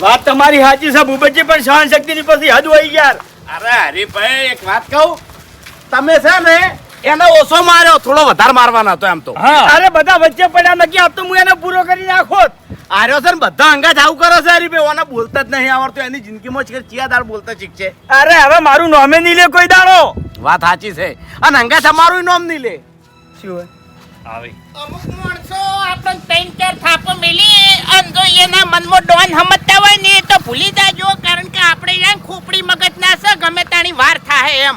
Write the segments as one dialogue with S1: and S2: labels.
S1: વાત તમારી સાચી છે ભૂપતજી પણ સહન શક્તિની પછી હદ હોય યાર.
S2: અરે હરીભાઈ એક વાત કહું? તમે છે ને એને ઓછો માર્યો થોડો વધારે મારવાનો હતો એમ તો.
S1: અરે બધા વચ્ચે પડ્યા નક્કી આપતો હું એને પૂરો કરી નાખો
S2: આર્યો છે ને બધા અંગા જ આવું કરો છે હરીભાઈ ઓને બોલતા જ નહીં આવડતું એની જિંદગીમાં જ ચિયાદાર બોલતા શીખશે.
S1: અરે હવે મારું નોમે નહીં લે કોઈ દાડો.
S2: વાત સાચી છે. અને અંગા તમારું નામ નહીં લે.
S1: શું હોય?
S3: આવી.
S4: અમુક માણસો આપણને ત્રણ ચાર થાપો મેલી અને જો એના મનમાં ડોન સમજતા હોય ને તો ભૂલી જાજો કારણ કે આપણે યાર ખોપડી મગજ ના છે ગમે તાણી વાર થાય એમ.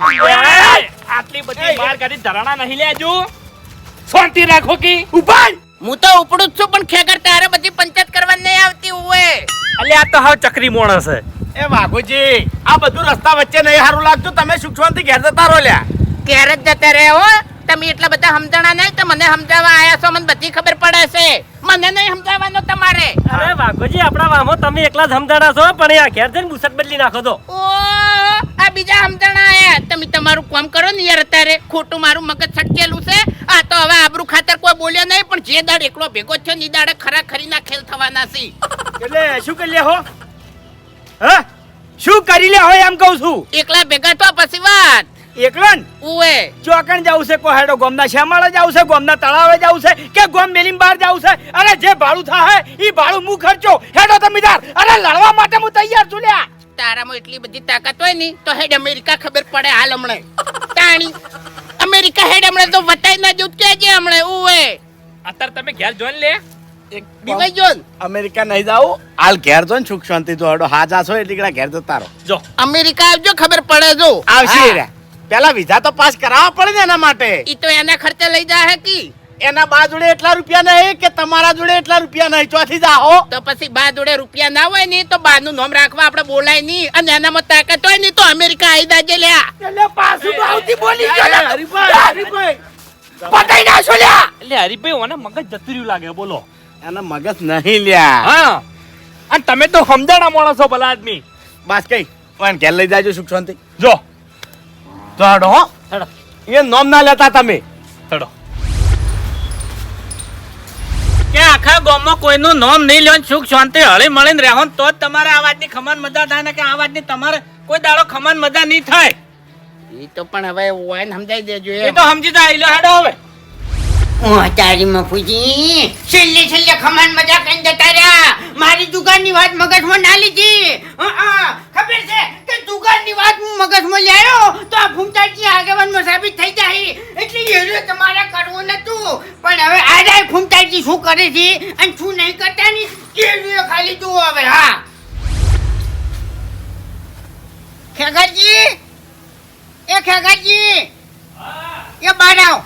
S3: આટલી બધી બાર કાઢી ધરાણા નહીં લેજો શાંતિ રાખો કે.
S2: ઉપાય
S4: હું તો ઉપડું છું પણ ખેગર તારે બધી પંચાયત કરવા નહીં આવતી હોય
S3: અલ્યા આ તો હાવ ચક્રી મોણસ છે.
S2: એ વાઘુજી આ બધું રસ્તા વચ્ચે નહીં સારું લાગતું. તમે સુખ શાંતિ ઘેર જતા રહો લ્યા.
S4: ઘેર જ જતા રહે હો. તમે એટલા બધા સમજણા નહીં તો મને સમજાવવા આયા છો મને બધી ખબર પડે છે. મને નહીં સમજાવવાનો તમારે.
S3: અરે વાઘોજી આપણા વામો તમે એકલા જ સમજાણા છો પણ આ ઘેર જઈને બુસટ બદલી નાખો તો
S4: ઓ આ બીજા સમજણા આયા. તમે તમારું કામ કરો ને યાર અત્યારે. ખોટું મારું મગજ છટકેલું છે. આ તો હવે આબરૂ ખાતર કોઈ બોલ્યો નહીં પણ જે દાડ એકલો ભેગો થયો ની દાડે ખરા ખરી ના ખેલ થવાના છે.
S1: એટલે શું કરી લે હો? હા? શું કરી લે હો એમ કહું છું?
S4: એકલા ભેગા તો પછી વાત.
S1: એકલો ને
S4: ઉવે.
S1: ચોકણ જવું છે કોહેડો ગોમના શેમાળે જવું છે ગોમના તળાવે જવું છે કે ગોમ મેલીમ બહાર જવું છે? અરે જે ભાડું થાય ઈ ભાડું હું ખર્ચો. હેડો તમે તાર અરે લડવા માટે હું તૈયાર છું લ્યા.
S4: તારામાં એટલી બધી તાકાત હોયની તો હેડ અમેરિકા ખબર પડે હાલ હમણે. તાણી અમેરિકા હેડ હમણે તો વટાઈ ના જૂત કે જે હમણે ઉવે.
S3: અત્યારે તમે ઘેર જોઈન લે.
S2: એક
S4: બીવાઈ જોન
S2: અમેરિકા નહીં જાવ હાલ ઘેર જો સુખ શાંતિ તો હડો હાજા છો એટલે ઘેર જતા રહો.
S3: જો.
S4: અમેરિકા આવજો ખબર પડે જો.
S2: આવશે. રે પેલા વિઝા તો પાસ કરાવવા પડે ને એના માટે.
S4: ઈ તો એના ખર્ચે લઈ જાય કી.
S2: એના બા જોડે એટલા રૂપિયા નહીં કે તમારા જોડે એટલા રૂપિયા નહીં? ચોથી જાઓ
S4: તો પછી બા જોડે રૂપિયા ના હોય ને તો બા નું નામ રાખવા આપણે બોલાય નહીં. અને એનામાં તાકાત હોય ને તો અમેરિકા આવી દાજે લ્યા.
S1: એટલે પાછું ભાવથી બોલી ગયો
S2: હરીભાઈ હરીભાઈ
S1: પતાઈ નાખો લ્યા.
S3: એટલે હરીભાઈ ઓને મગજ જતું લાગે બોલો.
S2: એના મગજ નહીં લ્યા.
S3: હા. અને તમે તો સમજાણા માણસો ભલા આદમી.
S2: બસ કઈ. પણ ઘેર લઈ જાજો સુખ શાંતિ.
S3: જો.
S2: તો હડો હો.
S3: હેડો.
S2: એ નોમ ના લેતા તમે.
S3: હેડો.
S4: કે આખા ગામમાં કોઈનું નામ નહીં લ્યો સુખ શાંતિ હળી મળીને રહો ને તો જ તમારે આ વાતની ખમણ મજા થાય ને કે આ વાતની તમારે કોઈ દાડો ખમણ મજા નહીં થાય. એ તો પણ હવે વાયન સમજાઈ દેજો
S3: એ તો સમજી જાય. લે હેડો હવે.
S4: ઓ તારી મફુજી છેલ્લે છેલ્લે ખમાન મજા કઈ જતા રહ્યા. મારી દુકાનની વાત મગજમાં ના લીધી. ખબર છે કે દુકાનની વાત હું મગજમાં લાયો તો આ ફૂમતાજી આગેવાનમાં સાબિત થઈ જાય એટલે તમારે કરવું નતું પણ હવે આડા ફૂમતાજી શું કરે છે અને શું નહીં કરતા ની એ ખાલી જુઓ હવે હા. ખેગરજી? એ ખેગરજી? એ બહાર આવો.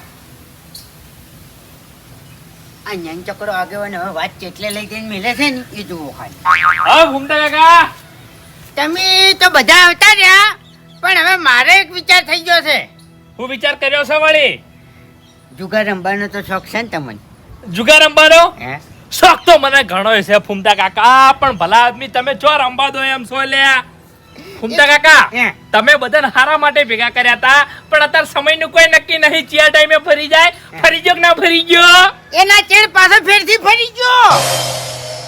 S4: આ જ્ઞાન ચક્રો આગેવાન હવે વાત કેટલે લઈ જઈને મિલે છે ને એ જુઓ ખાલી.
S3: હા કાકા.
S4: તમે તો બધા આવતા રહ્યા પણ હવે મારે એક વિચાર થઈ ગયો છે.
S3: હું વિચાર કર્યો છે વળી?
S4: જુગાર રમવાનો તો શોખ છે ને તમને?
S3: જુગાર રમવાનો
S4: હે?
S3: શોખ તો મને ઘણો છે ફૂમતા કાકા. પણ ભલા આદમી તમે ચો રમવા દો એમ છો લ્યા. ફૂમતા કાકા તમે બધાને હારા માટે ભેગા કર્યા હતા પણ અત્યારે સમયનું કોઈ નક્કી નહીં. ચિયા ટાઈમે ફરી જાય ફરી ગયો ના ફરી ગયો?
S4: એના ચેડ પાછો ફેરથી ફરી ગયો.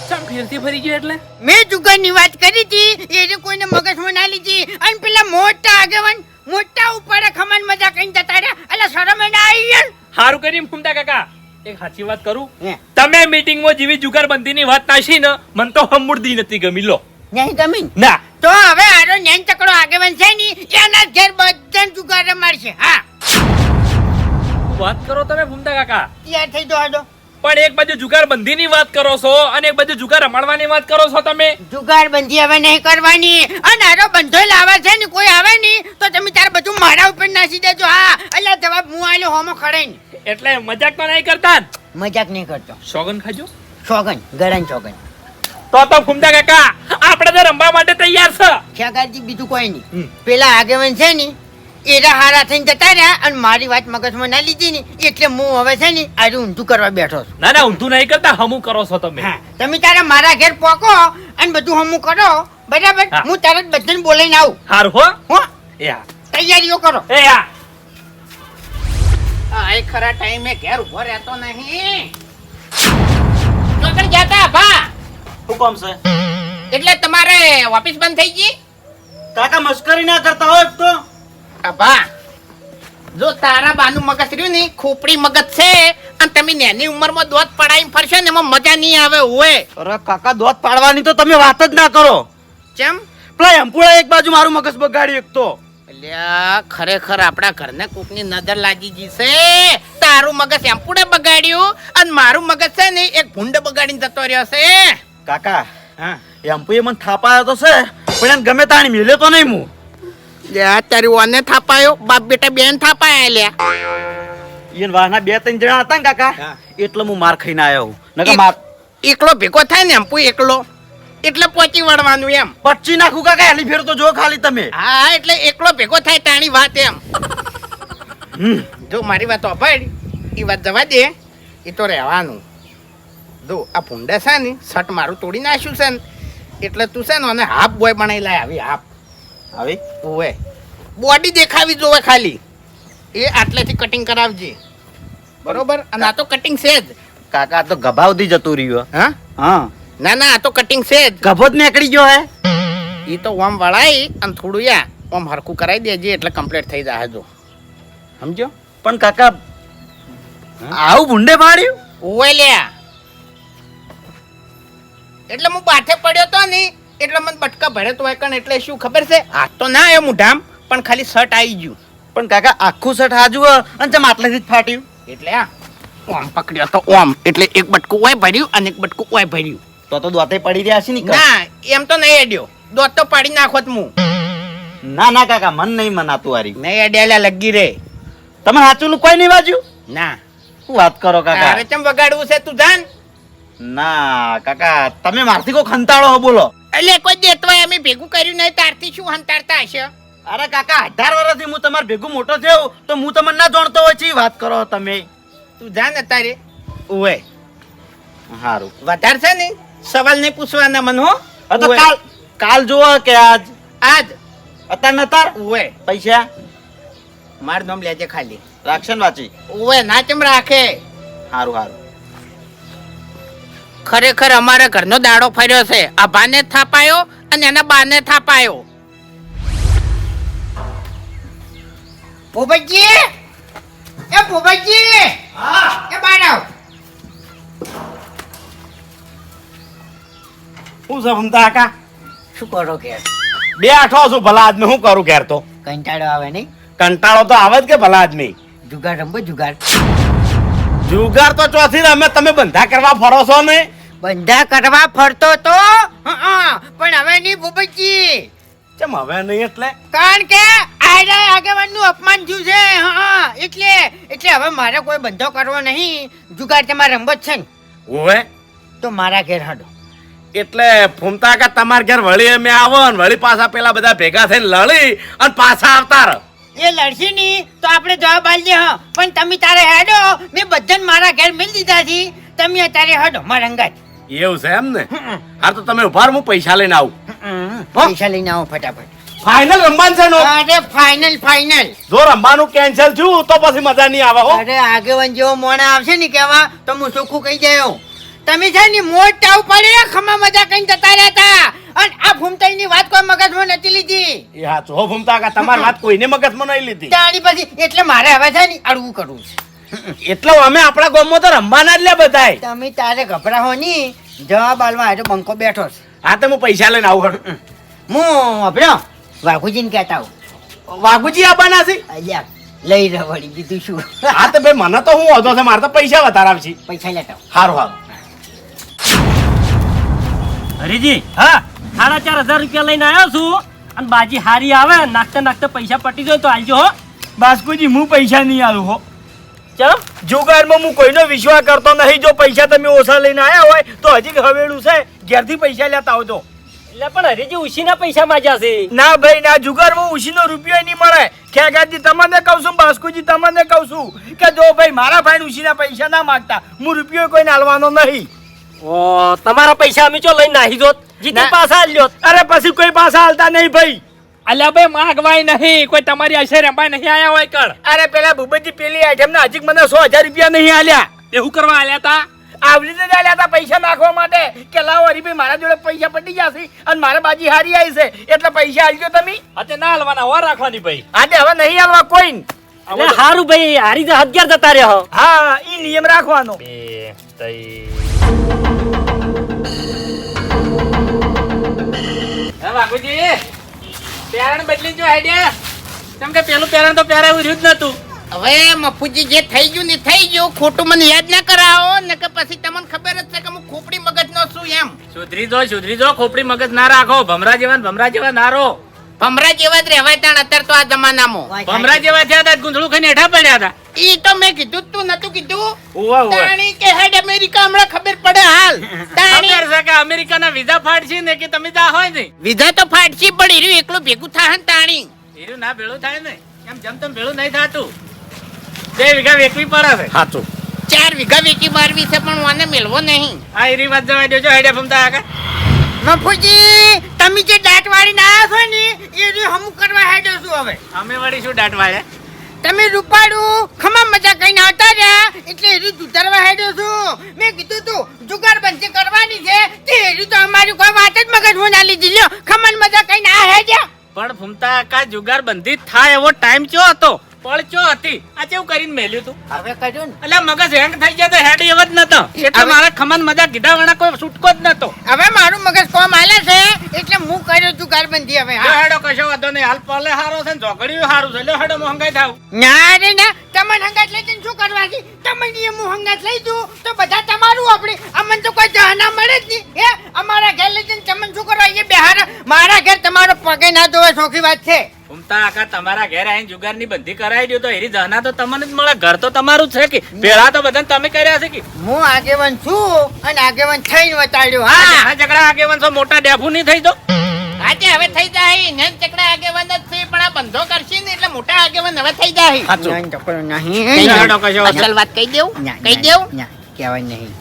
S3: ચમ ફેરથી ફરી ગયો એટલે?
S4: મેં જુગારની વાત કરી હતી એને કોઈને મગજમાં ના લીધી. અને પેલા મોટા આગેવાન મોટા ઉપાડે ખમણ મજા કઈ જતા રહ્યા. એટલે શરમ એને આવી ગઈ ને.
S3: હારું કરી ફૂમતા કાકા. એક સાચી વાત કરું. તમે મીટિંગમાં જેવી જુગારબંધીની વાત નાખી ને મને તો હમુરદી નથી ગમી લો.
S4: નહીં ગમી ને?
S3: ના
S4: તો હવે આરો નેન ચકડો આગેવાન છે ની એના ઘેર બધા જુગાર રમાડશે હા.
S3: વાત કરો તમે ભૂમતા કાકા?
S4: તૈયાર થઈ દો આડો
S3: પણ એક બાજુ જુગારબંધીની વાત કરો છો અને એક બાજુ જુગાર રમાડવાની વાત કરો છો તમે?
S4: જુગાર બંધી હવે નહીં કરવાની. અને આરો બંધો લાવા છે ને કોઈ આવે નહીં તો તમે તાર બધું મારા ઉપર નાસી દેજો હા. એટલે જવાબ હું આલ્યો હોમો ખડે
S3: એટલે મજાક તો નહીં કરતા? ને?
S4: મજાક નહીં કરતો.
S3: સોગન ખાજો?
S4: સોગન ગરન સોગન
S3: તો તો ફૂમતા કાકા આપણે તો રમવા માટે તૈયાર છે.
S4: ખ્યાગારજી બીજું કોઈ નહીં. પેલા આગેવાન છે ને એરા હારા થઈને જતા રહ્યા અને મારી વાત મગજમાં ના લીધી ને એટલે હું હવે છે ને આજે ઊંધું કરવા બેઠો છું.
S3: ના ના ઊંધું નહીં કરતા હમું કરો છો તમે.
S4: તમે તારે મારા ઘેર પોકો અને બધું હમું કરો બરાબર?
S3: હા.
S4: તરત બધાને બોલાઈને આવું.
S3: હારું હો.
S4: હો તૈયારીઓ કરો.
S3: એ હા.
S4: આ ખરા ટાઈમે ઘેર ઊભો રહેતો નહીં. ચોકડ તા ભા.
S1: શું કામ છે?
S5: એટલે તમારે ઓફિસ બંધ થઈ ગઈ?
S6: કાકા મસ્કરી ના કરતા હોય તો?
S5: અભા જો તારા બાનું મગજ રહ્યું ને ખોપડી મગજ છે અને તમે નેની ઉંમરમાં દોત પડાઈને ફરશો ને એમાં મજા નહીં આવે હોય
S6: અરે કાકા દોત પાડવાની તો તમે વાત જ ના કરો.
S5: ચમ?
S6: પેલા એમ્પુડા એક બાજુ મારું મગજ બગાડ્યું એક તો.
S5: અલ્યા ખરેખર આપણા ઘરને કોકની નજર લાગી ગઈ છે. તારું મગજ એમ્પુડે બગાડ્યું અને મારું મગજ છે ને એક ભૂંડ બગાડીને જતો રહ્યો છે.
S6: કાકા
S5: હા.
S6: એમ્પુએ મને થાપાયો તો છે પણ એને ગમે તાણી મેલ્યો તો નહીં હું
S5: લ્યા તારી ઓને થાપાયો બાપ બેટા બેન થાપાયા લે.
S6: ઈન વાહના બે ત્રણ જણા હતા ને કાકા. એટલે હું માર ખાઈને આવ્યો નકર માર
S5: એકલો ભેગો થાય ને એમ્પુ એકલો એટલે પહોંચી વળવાનું એમ.
S6: પચ્ચી નાખું કાકા એની ફેર તો જો ખાલી તમે.
S5: હા એટલે એકલો ભેગો થાય તાણી વાત એમ.
S6: હમ.
S5: જો મારી વાત અભાઈ એ વાત જવા દે એ તો રહેવાનું. જો આ ભૂંડા છે ને શર્ટ મારું તોડી નાખ્યું છે ને એટલે તું છે ને અને હાફ બોય બનાવી લાય આવી હાફ.
S6: આવી
S5: ઓવે. બોડી દેખાવી જોવે ખાલી. એ આટલેથી કટિંગ કરાવજે. બરોબર? અને આ તો કટિંગ છે જ.
S6: કાકા તો ગભાવથી જતું રહ્યું
S5: હા.
S6: હા?
S5: ના ના આ તો કટિંગ છે જ.
S6: ગભો જ નીકળી ગયો હે.
S5: એ તો ઓમ વળાઈ અને થોડું યા ઓમ હરખું કરાવી દેજે એટલે કમ્પ્લીટ થઈ જાય જો સમજો
S6: પણ કાકા આવું ભૂંડે પાડ્યું?
S5: ઓવે લ્યા. એટલે હું બાથે પડ્યો તો ને એટલે મને બટકા ભરે તો કણ એટલે શું ખબર છે? હાથ તો ના આવ્યો મુઢામ પણ ખાલી શર્ટ આવી ગયું.
S6: પણ કાકા આખું શર્ટ હાજુ અને ચમ આટલેથી જ ફાટ્યું?
S5: એટલે આ ઓમ પકડ્યો તો ઓમ. એટલે એક બટકું ઓય ભર્યું અને એક બટકું ઓય ભર્યું.
S6: તો તો દોતે પડી રહ્યા છે ને
S5: ના એમ તો નહીં અડ્યો. દોત તો પાડી નાખોત હું
S6: ના ના કાકા મન નહીં મનાતું વારી
S5: નહીં અડ્યાલા લગી રે.
S6: તમે સાચું કોઈ નહીં બાજુ
S5: ના.
S6: શું વાત કરો કાકા?
S5: તારે ચમ વગાડવું છે તું જાન?
S6: ના કાકા તમે મારથી કો ખંતાળો હો બોલો.
S5: એટલે કોઈ દેતવાય અમે ભેગું કર્યું નહીં તારથી શું હંતાડતા હશે?
S6: અરે કાકા અઢાર વર્ષથી હું તમારે ભેગું મોટો થયો તો હું તમને ના જાણતો હોય છે વાત કરો તમે.
S5: તું જાન અત્યારે ઓય
S6: સારું
S5: વધારે છે ને? સવાલ નહીં પૂછવાના મન હો.
S6: તો કાલ કાલ જોવો કે આજ.
S5: આજ.
S6: અત્યાર નતાર
S5: ઓય
S6: પૈસા?
S5: માર નામ લેજે ખાલી.
S6: રાખશે ને વાંચી.
S5: ઓય ના ચમ રાખે?
S6: સારું સારું
S5: ખરેખર અમારા ઘરનો દાડો ફર્યો છે. આ ભાને થાપાયો અને એના બાને થાપાયો. ભૂપતજી! એ ભૂપતજી! એ બાળાવ
S6: શું છે કાકા?
S4: શું કરો કે?
S6: બે આઠો છું ભલા આદમી શું કરું ઘેર તો?
S4: કંટાળો આવે નહીં?
S6: કંટાળો તો આવે જ કે ભલા આદમી
S4: જુગાર રમવો જુગાર.
S6: જુગાર તો ચોથી રમે તમે બંધા કરવા ફરો છો ને?
S4: બંધા કરવા ફરતો તો? હં, પણ હવે નહીં ભૂપતજી.
S6: કેમ હવે નહીં એટલે?
S4: કારણ કે આયરા આગેવાનનું અપમાન થયું છે. હા એટલે એટલે હવે મારે કોઈ બંધો કરવો નહીં. જુગાર તમારે રમવો જ છે ને.
S6: ઓવે
S4: તો મારા ઘેર હડો.
S6: એટલે ફૂમતા કે તમાર ઘેર વળી અમે આવો ને વળી પાછા પેલા બધા ભેગા થઈને લડી અને પાછા આવતા રહો.
S4: એ લડશે નહીં તો આપણે જવાબ આલીએ હા. પણ તમે તારે હેડો. મેં બધાને મારા ઘેર મેળ દીધા છે. તમે અત્યારે હડો મારા અંગાત
S6: એવું છે એમ ને હા તો તમે ઊભા હું પૈસા લઈને આવું.
S4: પૈસા લઈને આવો ફટાફટ.
S6: ફાઇનલ રમવાનું છે નો
S4: અરે ફાઇનલ ફાઇનલ
S6: જો રમવાનું કેન્સલ થયું તો પછી મજા નહીં આવે હો.
S4: અરે આગેવાન જેવો મોણા આવશે ને કેવા તો હું સુખું કહી દઉં તમે છે ને મોટા પડે ખમા મજા કઈ જતા રહેતા અને આ ફૂમતાઈની વાત કોઈ મગજમાં નથી લીધી.
S6: એ હા જો ભૂમતા કા તમારી વાત કોઈને મગજમાં નહીં લીધી.
S4: તાણી પછી એટલે મારે હવે છે ને અડવું કરવું છે.
S6: એટલે અમે આપણા ગામમાં તો રમવાના જ લે બધાય.
S4: તમે તારે ગભરાવો ની જવાબ આલવા આજે બંકો બેઠો છે.
S6: હા તો હું પૈસા લઈને આવું.
S4: હું. અભડો વાઘુજીને કહેતા હું
S6: વાઘુજી આવવાના છે?
S4: અલ્યા લઈ રહ્યો વળી બીજું શું?
S6: હા તો ભાઈ મને તો હું વધો છે મારે તો પૈસા વધારે આવશે.
S4: પૈસા લેતા
S6: સારું સારું
S7: હરીજી હા સાડા ચાર હજાર રૂપિયા લઈને આવ્યો છું. અને બાજી હારી આવે નાખતા નાખતા પૈસા પટી જાય તો આવજો હો.
S1: બાસ્કુજી હું પૈસા નહીં આલું હો.
S7: ચમ
S1: જુગારમાં હું કોઈનો વિશ્વાસ કરતો નહીં. જો પૈસા તમે ઓછા લઈને આવ્યા હોય તો હજી હવેળું છે ઘેરથી પૈસા લેતા આવજો.
S7: એટલે પણ હરે જે ઉશીના પૈસા માજ્યા છે.
S1: ના ભાઈ ના જુગારમાં ઉશીનો રૂપિયો નહીં મળે. ખેગાજી તમને કહું છું બાસ્કુજી તમને કહું છું કે જો ભાઈ મારા ભાઈ ઉશીના પૈસા ના માગતા હું રૂપિયો કોઈને આલવાનો નહીં.
S7: ઓ તમારા પૈસા અમે ચો લઈને નાહી જોત. જીતી
S1: પાસા
S7: પાછા આલ્યો.
S1: અરે પછી કોઈ પાછા હાલતા નહીં ભાઈ.
S5: અલ્યા ભાઈ માગવાય નહીં. કોઈ તમારી અસર રમાય નહીં આયા હોય કર
S1: અરે પેલા ભૂપતજી પેલી આઈટમ ના હજી મને સો હજાર રૂપિયા નહીં આલ્યા.
S5: એવું કરવા આલ્યા તા?
S1: આવી રીતે જ આલ્યા હતા પૈસા નાખવા માટે. કે લાવો હરીભાઈ મારા જોડે પૈસા પટી જશે અને મારે બાજી હારી આવી છે. એટલે પૈસા આલજો તમે.
S7: અત્યારે ના હાલવાના હોર રાખવાની ભાઈ.
S1: આજે હવે નહીં હાલવા કોઈ
S7: એટલે હારું ભાઈ હારી તો હથિયાર જતા રહ્યો
S1: હા ઈ નિયમ રાખવાનો.
S7: બે તઈ
S8: હા બાપુજી. પેરણ બદલી જો આઈડિયા કેમ કે પેલું પેરણ તો પહેરાવું રહ્યું જ નતું.
S4: હવે મફુજી જે થઈ ગયું ને થઈ ગયું. ખોટું મને યાદ ના કરાવો ને કે પછી તમને ખબર જ છે કે હું ખોપડી મગજ નો છું એમ.
S8: સુધરી જો સુધરી જો ખોપડી મગજ ના રાખો. ભમરા જેવા ભમરા જેવા ના રહો.
S4: ભમરા જેવા જ રહેવાય તાણ અત્યારે તો આ જમાનામાં.
S8: ભમરા જેવા થયા હતા ગુંદડું ખાઈને હેઠા પડ્યા હતા.
S4: ઈ તો મેં કીધું તું નતું કીધું.
S8: ઉવા ઉવા.
S4: તાણી કે હેડ અમેરિકા હમણાં ખબર પડે હાલ. તાણી
S8: ખબર છે કે અમેરિકાના વિઝા ફાડશે ને કે તમે જા હોય ને
S4: વિધા તો ફાટશી પણ હીરું એકલું ભેગું થાય ને તાણી.
S8: એનું ના ભેળું થાય ને. એમ જેમ તેમ ભેળું નહીં થાતું. બે વીઘા વેકવી પડે છે.
S4: ચાર વીઘા વેચી મારવી છે પણ મને મેળવો નહીં.
S8: આ એરી વાત જવા દેજો હેડે ફમતા આગળ.
S4: મફુજી તમે જે દાંત વાળી ના છો ને એ જે હમું કરવા હેડો છું હવે.
S8: અમે વળી શું દાંત વાળે
S4: તમે રૂપાડું ખમા મજા કઈને આવતા રહ્યા એટલે એરી દુધારવા હેડો છું. મેં કીધું તું જુગાર બંધ કરવાની છે તે એરી તો અમારી કોઈ વાત જ મગજ હું ના લીધી. લ્યો ખમન મજા કઈને આ હેડ્યા.
S8: પણ ફૂમતા કા જુગાર બંધી થાય એવો ટાઈમ ચો હતો? પળ ચો હતી? આ કેવું કરીને મેલ્યું તું?
S4: હવે કર્યું ને.
S8: એટલે મગજ હેંગ થઈ ગયો તો હેડ એવો જ નતો. એટલે મારા ખમન મજા કીધા વાળા કોઈ છૂટકો જ નતો.
S4: હવે મારું મગજ કોમ હાલે છે એટલે હું કર્યો છું બંધી હવે હા.
S8: હેડો કશો વાંધો નહીં. હાલ પલે હારો છે ને ઝોકડીયું હારું છે. એટલે હેડો મોંઘાઈ થાવ
S4: ના રે ના. તમને હંગાત લઈ જઈને શું કરવાથી તમે તમને એ હું હંગાત લઈ દઉં? તો બધા તમારું આપણે. અમને તો કોઈ જહાના મળે જ નહીં. હે અમારા ઘેર લઈ જઈને તમને શું કરવા? એ બિહાર. મારા ઘેર તમારો પગે ના ધોવા ચોખી વાત છે.
S8: ફૂમતા આખા તમારા ઘેર આવીને જુગારની બંધી કરાવી દો તો એરી જહના તો તમને જ મળે ઘર તો તમારું છે કે? પેલા તો બધાને તમે કર્યા છે કે?
S4: હું આગેવાન છું અને આગેવાન થઈને વતાડ્યો હા.
S8: ઝઘડા આગેવાન છો મોટા ડેફુ નહીં થઈ તો
S4: આજે હવે થઈ જાય ને ચકડા આગેવાન જ છે પણ આ બંધો કરશે ને એટલે મોટા આગેવાન હવે થઈ જાય.
S2: સાચું.
S4: ચકડો નહીં.
S8: હેડો કશો
S4: અસલ વાત કહી દેવું કહી દેવું. કહેવાય નહીં.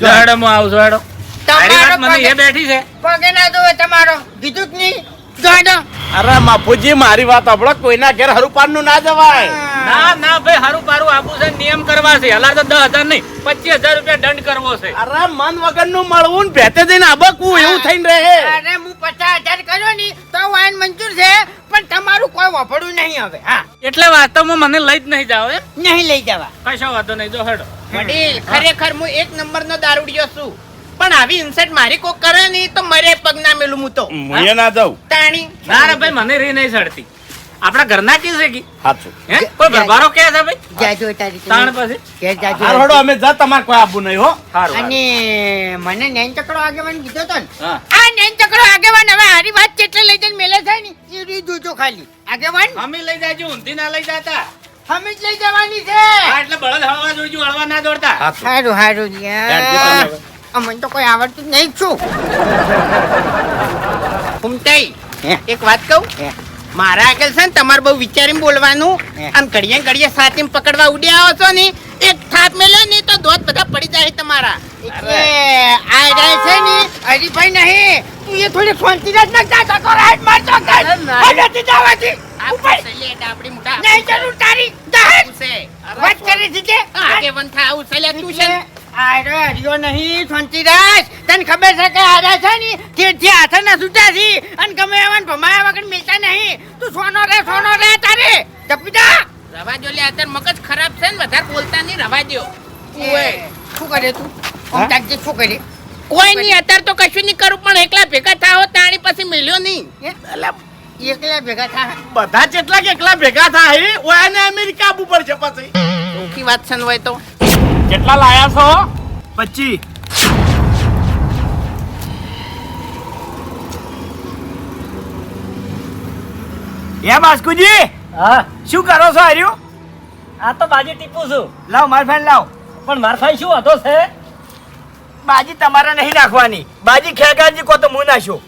S8: જો હેડો મો આવું છું હેડો. તારી મને એ બેઠી છે.
S4: પગે ના દો તમારો. કીધું જ નહીં. જોડો
S2: અરે બાપુજી મારી વાત સાંભળો કોઈના ઘેર હરુપારનું ના જવાય
S8: ના ના ભાઈ હરુપારું છે નિયમ કરવા છે. હલાર તો દસ હજાર નહીં પચીસ હજાર રૂપિયા દંડ કરવો છે.
S2: અરે મન વગરનું મળવું ને ભેતે જઈને અબકવું એવું થઈને રહે.
S4: અરે હું પચાસ હજાર કર્યો ની તો વાઈન મંજૂર છે પણ તમારું કોઈ વફડું નહીં હવે હા.
S8: એટલે વાસ્તવમાં મને લઈ જ નહીં જાવ એમ
S4: નહીં લઈ જવા.
S8: કશો વાંધો નહીં જો હડો.
S4: વડીલ ખરેખર હું એક નંબર નો દારૂડિયો છું. પણ આવી ઇન્સલ્ટ મારી કોક કરે નહીં તો મરે પગ ના મેલું હું તો
S2: હું ના જાઉં.
S4: તાણી.
S8: ના રે ભાઈ મને રહી નહીં સડતી આપણા ઘરના કી છે કી?
S2: સાચું
S8: હે? કોઈ ભરભારો કે છે ભાઈ?
S4: જાજો તારી
S8: તાણ પછી?
S4: કે જાજો.
S2: હાર હડો અમે જા તમાર કોઈ આબુ નહીં હો.
S8: હારું
S4: અને મને નેન ચકડો આગેવાન કીધો તો ને?
S8: હા.
S4: આ નેન ચકડો આગેવાન હવે હારી વાત કેટલે લઈ જઈને મેલે થાય ને એ રી જોજો ખાલી. આગેવાન?
S8: અમે લઈ જાજો ઊંધી ના લઈ જાતા.
S4: અમે જ લઈ જવાની છે.
S8: હા એટલે બળદ હળવા જોઈજો હળવા ના દોડતા.
S2: સારું
S4: સારું હારું અમને તો કોઈ આવડતું નહીં. છું ફૂમતાઈ એક વાત કહું? મારા આગળ છે ને તમારે બહુ વિચારીને બોલવાનું. આમ ઘડીએ ઘડીએ સાથે પકડવા ઉડી આવો છો ને એક થાપ મેલે ને તો દોત બધા પડી જાય તમારા. આ રહે છે ને હરીભાઈ નહીં તું એ થોડી શાંતિ જ નખતા ટકો રાઈટ મારતો કર નથી જવાથી ઉપર નહીં જરૂર તારી. જાહેર વાત કરી થા આવું છે તું છે આરે હરિયો નહીં શાંતિરાજ તને ખબર છે કે આરે છે ને તેથી હાથે ના સુતા છે. અને ગમે એવાને ભમાયા વગર મિલતા નહીં. તું સોનો રે સોનો રે તારે. જપીદા.
S5: રવા જો લે અત્યારે મગજ ખરાબ છે ને વધારે બોલતા નહીં રવા દ્યો.
S4: શું કરે તું? આમ તાકજે શું કરે?
S5: કોઈ નહીં અત્યારે તો કશું નહીં કરું પણ એકલા ભેગા થાઓ તાણી પછી મિલ્યો નહીં.
S4: હે? એકલા ભેગા થા.
S2: બધા જેટલા કે એકલા ભેગા થાય ઓય ને અમેરિકા આપવું પડશે પછી.
S5: ચોખ્ખી વાત છે હોય તો?
S2: કેટલા લાયા છો?
S1: પચી. એ બાસ્કુજી
S7: હા?
S1: શું કરો છો આર્યું?
S7: આ તો બાજી ટીપું છું.
S1: લાવ માર ફાઈન લાવ.
S7: પણ માર ફાઈન શું હતો છે?
S1: બાજી તમારે નહીં નાખવાની. બાજી ખેગાજી કો તો હું નાખ્યો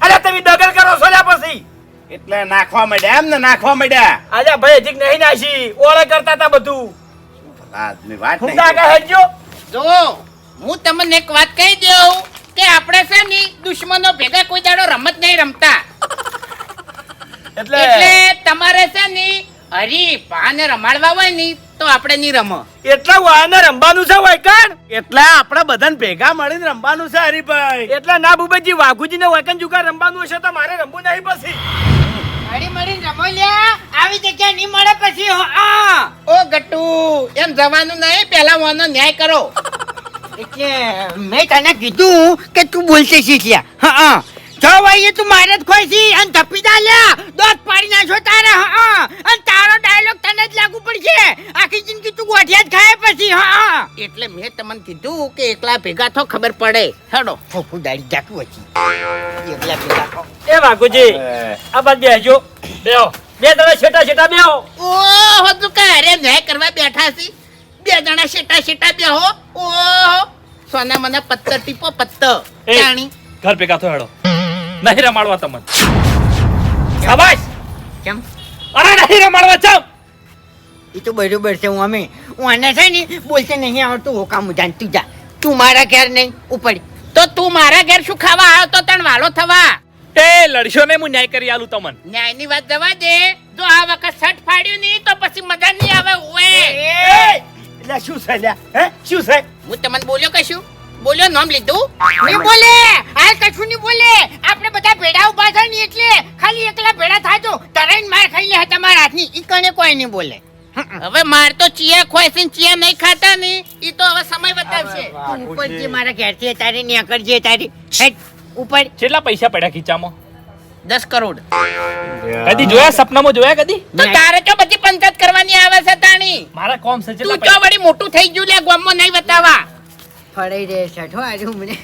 S1: અરે તમે દગલ કરો છો લ્યા પછી.
S2: એટલે નાખવા માંડ્યા એમ ને નાખવા માંડ્યા.
S1: આજે ભાઈ હજી નહીં નાખી ઓળે કરતા હતા બધું.
S2: આદમી વાત
S1: હું
S2: નહીં.
S1: કાકા હજો
S5: જો હું તમને એક વાત કહી દઉં કે આપણે છે ને દુશ્મનો ભેગા કોઈ દાડો રમત નહીં રમતા.
S1: એટલે
S5: એટલે તમારે છે ને હરી પાને રમાડવા હોય ને તો આપણે નહીં રમો.
S1: એટલે વાયને રમવાનું છે વૈકણ
S2: એટલે આપણે બધાને ભેગા મળીને રમવાનું છે હરીભાઈ.
S1: એટલે ના ભૂપતજી વાઘુજી ને વૈકણ જુગાર રમવાનું હશે તો મારે રમવું નહીં પછી.
S4: હળી મળીને રમો લ્યા. આવી જગ્યા નહીં મળે પછી આ.
S5: ઓ ગટ્ટુ એમ જવાનું નહીં પેલા વાનો ન્યાય કરો.
S4: એટલે મેં તને કીધું કે તું બોલશે શીખ્યા હા હા. જો ભાઈ તું મારે જ ખોઈ છી અને ધપી દા લ્યા દોત પાડી નાખો તારે હા હા. અને તારો ડાયલોગ તને જ લાગુ પડશે. આખી જિંદગી તું ગોઠિયા જ ખાય પછી હા હા.
S5: એટલે મેં તમને કીધું કે એકલા ભેગા થો ખબર પડે. હેડો.
S4: ફોફું દાડી જાતું હતી એકલા ભેગા થો.
S7: એ વાઘુજી આ બાદ બેહજો. બેહો. બે દડા છેટા છેટા બેહો.
S5: ઓહો તું કારે ન્યાય કરવા બેઠા છી. બે જણા છેટા છેટા બેહો. ઓ સોના મને પત્તર ટીપો પત્તર જાણી.
S3: ઘર ભેગા થો હેડો. નહીં રમાડવા તમને. શાબાશ
S4: કેમ?
S3: અરે નહીં રમાડવા ચમ
S4: એ તો બરોબર છે હું અમે હું આને છે ને બોલતે નહીં આવડતું હોકા મુજાન તું જા. તું મારા ઘેર નહીં ઉપર
S5: તો તું મારા ઘેર શું ખાવા આવ્યો તો તણ વાલો થવા.
S3: એ લડશો ને હું ન્યાય કરી આલું તમને.
S5: ન્યાયની વાત જવા દે. જો આ વખત સટ ફાડ્યું નહીં તો પછી મજા નહીં આવે ઓએ
S1: એટલે શું છે લ્યા? હે? શું છે?
S5: હું તમને બોલ્યો કશું બોલ્યો નામ લીધું?
S4: નહીં બોલે. આ કશું નહીં બોલે આપણે બધા ભેડા ઊભા થાય ને એટલે ખાલી એકલા ભેડા થાજો તરાઈને માર ખાઈ લે તમારા હાથની. ઈ કણે કોઈ નહીં બોલે.
S5: હવે માર તો ચિયા ખોય છે ચિયા નહીં ખાતા ને. ઈ તો હવે સમય બતાવશે.
S4: ઉપર જે મારા ઘેરથી તારી ને કરજે તારી. હેટ ઉપર.
S3: કેટલા પૈસા પડ્યા ખીચામાં?
S5: દસ કરોડ.
S3: કદી જોયા સપનામાં જોયા કદી?
S5: તો તારે તો બધી પંચાયત કરવાની આવે છે તાણી.
S3: મારા કોમ છે
S5: તું તો વળી મોટું થઈ ગયું લે ગામમાં નહીં બતાવા.
S4: ફળાઈ રે શઠો આજુ મને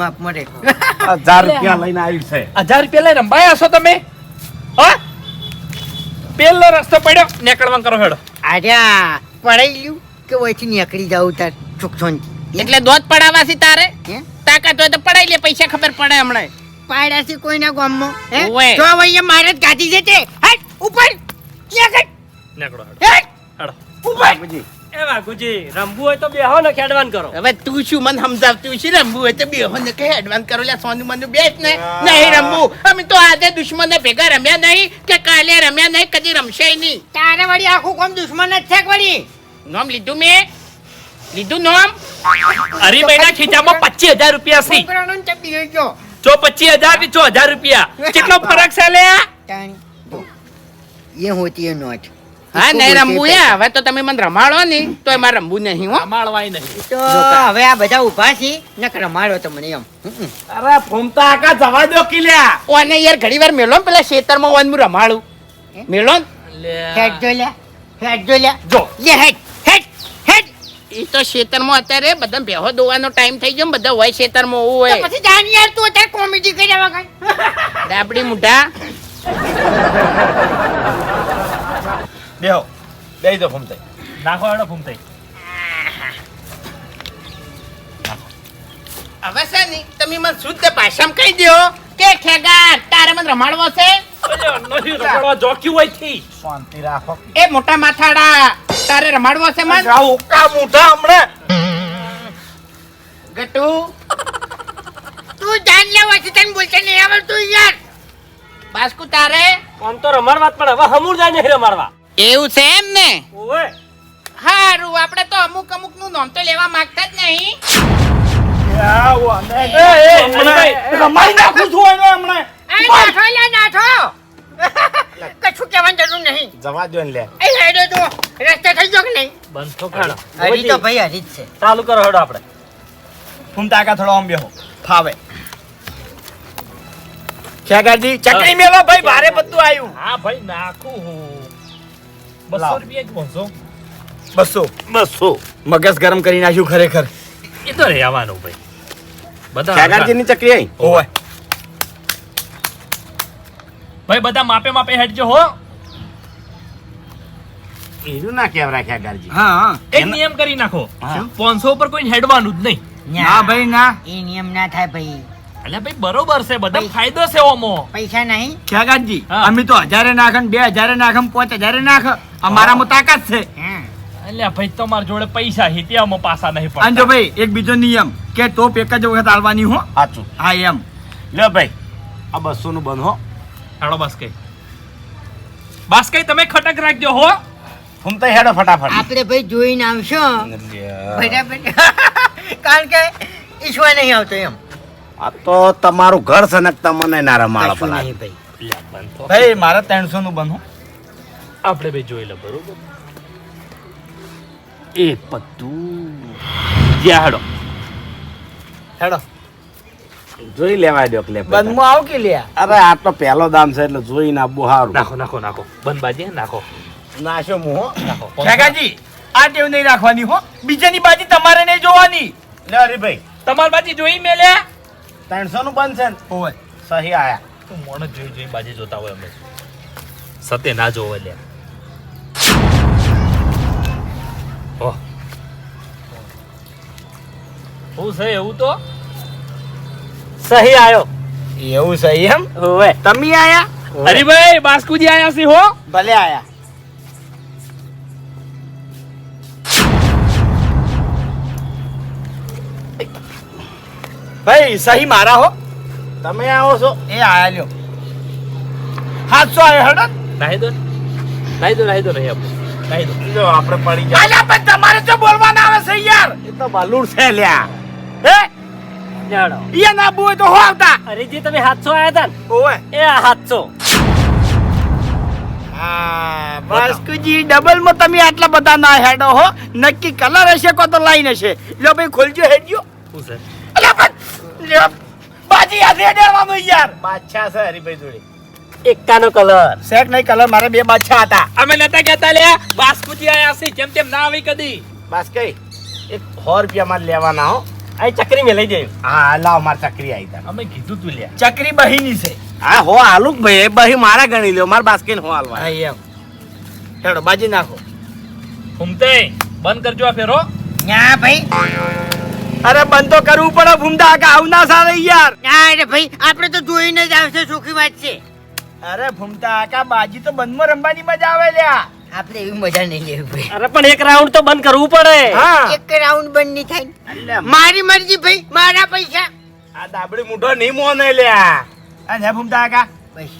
S4: માપ મળે.
S2: હજાર રૂપિયા લઈને આવ્યું છે.
S3: હજાર રૂપિયા લઈને રંબાયા છો તમે? હા? પેલો રસ્તો પડ્યો નીકળવા કરો હેડો.
S4: આર્યા પડાઈ લ્યું કે ઓયથી નીકળી જાવ તાર ચોકસોનથી
S5: એટલે દોધ પડાવા છે તારે? તાકાત હોય તો પડાઈ લે પૈસા ખબર પડે હમણાં.
S4: પાડ્યા છે કોઈના ગામમાં? હે. જો અહીંયા મારે જ ગાધી છે તે. હટ ઉપર.
S3: નીકળો હેડો.
S4: હેટ.
S3: હેડો.
S2: બાપુજી.
S7: એ
S5: ભેગા રમ્યા નહીં કે કાલે રમ્યા નહીં કદી રમશે નહીં.
S4: તારે આખું કોમ દુશ્મન જ છે વળી?
S5: લીધું મેં. લીધું નામ.
S3: હરીભાઈના ખીચામાં પચીસ હજાર રૂપિયા છે
S4: છોકરાનો
S3: જો પચીસ હજાર છો હજાર રૂપિયા. કેટલો ફરક છે
S4: એ હોતી નોટ.
S5: હા નહીં રમવું એ હવે તો તમે મને રમાડો ને તો એમાં રમવું નહીં હો.
S3: રમાડવાય નહીં.
S4: તો હવે આ બધા ઊભા છે નક રમાડો તો મને એમ.
S2: અરે ફૂમતા આકા જવા દો કિલ્યા.
S5: ઓને યાર ઘડી વાર મેલો ને પેલા ખેતરમાં ઓન હું રમાડું. મેલો ને?
S4: હેડ જો લે હેડ જો લે.
S3: જો.
S4: લે હેડ હેડ હેડ.
S5: એ તો ખેતરમાં અત્યારે બધા ભેહો દોવાનો ટાઈમ થઈ ગયો ને બધા હોય ખેતરમાં
S4: તો
S5: હોય
S4: પછી જાન યાર તું અત્યારે કોમેડી કર્યા વગર
S5: ડાબડી મુઢા.
S2: બેહો બે દો ફૂમતાઈ.
S3: નાખો એડો ફૂમતાઈ.
S5: હવે છે ને તમે મને શુદ્ધ ભાષામાં કહી દો કે ખેગા તારે મને રમાડવો છે?
S3: અલ્યા, રમાડવા જોક્યું હોયથી.
S2: શાંતિ રાખો.
S5: એ મોટા માથાડા તારે રમાડવો છે મને?
S2: જાઓ કા મોઢા હમણાં.
S5: ગટુ
S4: તું જાન લેવા છે તને બોલતે નહીં આવડતું યાર.
S5: બાસ્કુ તારે?
S7: આમ તો રમાડવા પણ પડે હવે હમુર જાય નહીં રમાડવા.
S5: એવું છે એમ ને?
S7: ઓવે.
S5: હારું આપણે તો અમુક અમુકનું નામ તો લેવા માંગતા જ નહીં.
S3: એ, એ,
S1: નાખું છું એને હમણાં.
S4: નાઠો લે નાઠો કશું કહેવાની જરૂર નહીં.
S2: જવા દો ને લે.
S4: એ હેડો તો રસ્તે થઈ ગયો કે નહીં?
S7: બંધ તો ખાડો.
S4: હરી તો ભાઈ હરી જ છે.
S7: ચાલુ કરો હેડો આપણે.
S1: હું તાકા થોડો આમ બેહો. ફાવે. ખેગારજી ચકરી મેલો ભાઈ ભારે બધું આવ્યું
S3: હા ભાઈ નાખું હું. બસો રૂપિયા જ પહોંચો
S1: બસો.
S2: બસો.
S1: મગજ ગરમ કરી નાખ્યું ખરેખર.
S3: એ તો રહેવાનું ભાઈ. બધા
S2: ખેગારજી ની ચકરી આઈ?
S1: ઓય
S3: ભાઈ બધા માપે માપે હેડજો હો.
S2: એનું ના કેવરા ખેગારજી
S1: હા હા.
S3: એક નિયમ કરી નાખો. પાંચસો ઉપર કોઈ હેડવાનું જ નહીં.
S1: ના. ભાઈ ના.
S4: એ નિયમ ના થાય ભાઈ.
S3: એટલે ભાઈ બરોબર છે બધા ફાયદો છે ઓમો.
S4: પૈસા નહીં.
S1: ખેગારજી અમે તો હજારે નાખન બે હજારે નાખ ને પાંચ હજારે નાખ. અમારામાં તાકાત છે.
S4: હા.
S3: એટલે ભાઈ તમારા જોડે પૈસા હિતિયામાં પાસા નહીં
S1: અને જો
S3: પડતા
S1: ભાઈ એક બીજો નિયમ કે ટોપ એક જ વખત આલવાની હો.
S2: સાચું.
S1: હા એમ.
S2: લે ભાઈ આ બસો નું બંધ હો.
S3: હાડો બસ કઈ બસ કઈ તમે ખટક રાખજો હો.
S2: ફૂમતા હેડો ફટાફટ.
S4: આપણે ભાઈ જોઈને આવશો. બરાબર કારણ કે ઈશ્વર નહીં આવતો એમ.
S2: આ તો તમારું ઘર સનકતા મને ના રમાડો પણ
S4: નહીં ભાઈ.
S1: ભાઈ મારે ત્રણસો નું બનો
S3: આપણે ભાઈ જોઈ લે બરોબર? એ બધું જ્યાં હાડો.
S1: હેડો.
S2: જોઈ લેવા દો કે.
S1: બંધમાં આવ કે લ્યા?
S2: અરે આ તો પહેલો દામ છે એટલે જોઈ ના બુહારું
S3: નાખો નાખો નાખો. બંધ બાજી નાખો.
S2: નાશો મું
S3: નાખો.
S1: કાકાજી આ ટેવ નહીં રાખવાની હો. બીજાની બાજી તમારે નહીં જોવાની.
S2: લે ભાઈ
S3: તમારી બાજી જોઈ મેલ્યા?
S2: ત્રણસો નું બંધ છે ને?
S1: ઓય
S2: સહી આયા.
S3: તું મોણ જોઈ જોઈ બાજી જોતા હોય અમે. સતે ના જોવે લે. ઓહ હું છે એવું તો?
S7: સહી આવ્યો
S1: એવું સહી એમ?
S7: હોવે.
S1: તમે આયા?
S3: હરીભાઈ બાસ્કુજી આયા છે હો.
S1: ભલે આયા. ભાઈ સહી મારા હો.
S2: તમે આવો છો.
S1: એ આયા લ્યો. સાતસો આવ્યો હેડો.
S3: નાહી દો નાહી દો નાહી દો નહીં આપણે નાહી દો.
S2: જો આપણે પડી જાય
S1: અલ્યા પણ તમારે તો બોલવાના આવે છે યાર.
S2: એ તો બલૂર છે લ્યા.
S1: હે?
S7: જાડો
S1: ઈ ના બુએ તો હો આવતા.
S7: હરીજી તમે સાતસો આવ્યા હતા
S1: ઓય
S7: એ આ સાતસો
S1: હા વાસ્કુજી ડબલમાં તમે આટલા બધા ના હેડો હો. નક્કી કલર હશે કો તો લાઈન હશે. લ્યો ભાઈ ખોલજો હેડજો. પણ લ્યો બાજી યાદ રેડવાનું યાર.
S2: બાદશાહ છે હરીભાઈ જોડે.
S7: એકાનો કલર.
S1: શેક નહીં કલર મારે બે બાદશાહ હતા.
S3: અમે નતા કહેતા લે બાસ્કુજી આયા છે જેમ તેમ ના આવી કદી.
S2: બસ કઈ એક સો રૂપિયા માં લેવાના હો.
S7: આ ચકરી મેં લઈ જાય
S2: હા લાવ માર ચકરી આવી તા
S3: અમે કીધું તું લ્યા.
S1: ચકરી બહીની છે.
S2: હા હો આલુક ભાઈ એ બહી મારા ગણી લ્યો માર બાસ્કેન હો હાલવા.
S1: હા એમ. હેડો બાજી નાખો.
S3: ઘૂમતે બંધ કરજો આ ફેરો.
S4: ના ભાઈ.
S1: અરે બંધ તો કરવું પડે ભૂમતા કે આવું ના સારે યાર.
S4: ના અરે ભાઈ આપણે તો જોઈને જ આવશે સુખી વાત છે.
S1: અરે ભૂમતા આકા બાજી તો બંધમાં રમવાની મજા આવે લ્યા.
S4: આપણે એવી મજા નહીં લેવી ભાઈ.
S7: અરે પણ એક રાઉન્ડ તો બંધ કરવું પડે.
S1: હા.
S4: એક રાઉન્ડ બંધ નહીં થાય. મારી મરજી ભાઈ મારા પૈસા.
S2: આ દાબડી મૂઢો નહીં મોને લ્યા.
S1: અને ભૂમતા આકા
S4: બસ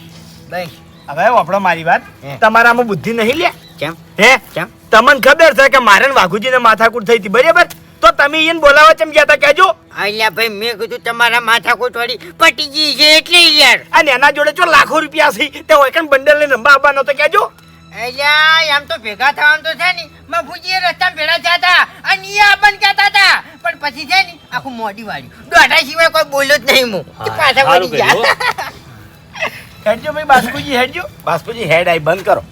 S4: બસ.
S1: હવે આપણો મારી વાત. તમારામાં બુદ્ધિ નહીં લે
S4: કેમ
S1: હે?
S4: કેમ
S1: તમને ખબર છે કે મારે ને વાઘુજીને માથાકૂટ થઈ હતી બરાબર? તો તમે એને બોલાવા ચમ ગયા હતા કહેજો?
S4: અલ્યા ભાઈ મેં કીધું તમારા માથાકૂટ વાળી પટી ગઈ છે એટલે યાર.
S1: અને એના જોડે જો લાખો રૂપિયા છે. તે હોય કણ બંડલ લઈને રંબા આવવાનો તો કહેજો?
S4: અલ્યા આમ તો ભેગા થવાનું તો છે ને. મફુજીએ રસ્તામાં ભેળા થયા હતા અને ઈ આપણ કહેતા હતા. પણ પછી છે ને આખું મોડી વાળ્યું. દોઢા સિવાય કોઈ બોલ્યો જ નહીં હું. પાછા વળી ગયા.
S1: હેડજો ભાઈ બાસ્કુજી હેડજો.
S2: બાસ્પુજી હેડ આઈ બંધ કરો.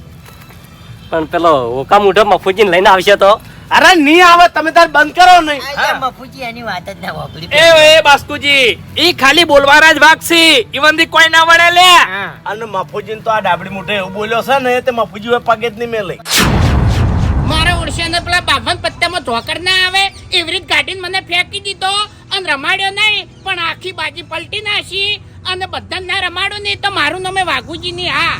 S7: પણ પેલો ઓકા મુઠો મફુજીને લઈને આવશે તો?
S2: અરે નહીં આવે તમે તાર બંધ કરો નહીં.
S4: મફુજી એની વાત જ ના વાપરી.
S3: એ એ બાસ્કુજી ઈ ખાલી બોલવાના જ ભાગ છે કોઈ ના વળે લે.
S2: અને મફુજી તો આ ડાબડી મૂઠે એવું બોલ્યો છે ને તે મફુજી હવે પગે જ નહીં મેલે.
S5: મારા ઓળશાને પેલા બાવન પત્તામાં ઢોકર ના આવે એવી રીત કાઢીને મને ફેંકી દીધો. અને રમાડ્યો નહીં પણ આખી બાજી પલટી નાશી અને બધા ના રમાડો નહીં તો મારું નામે વાઘુજી ની હા.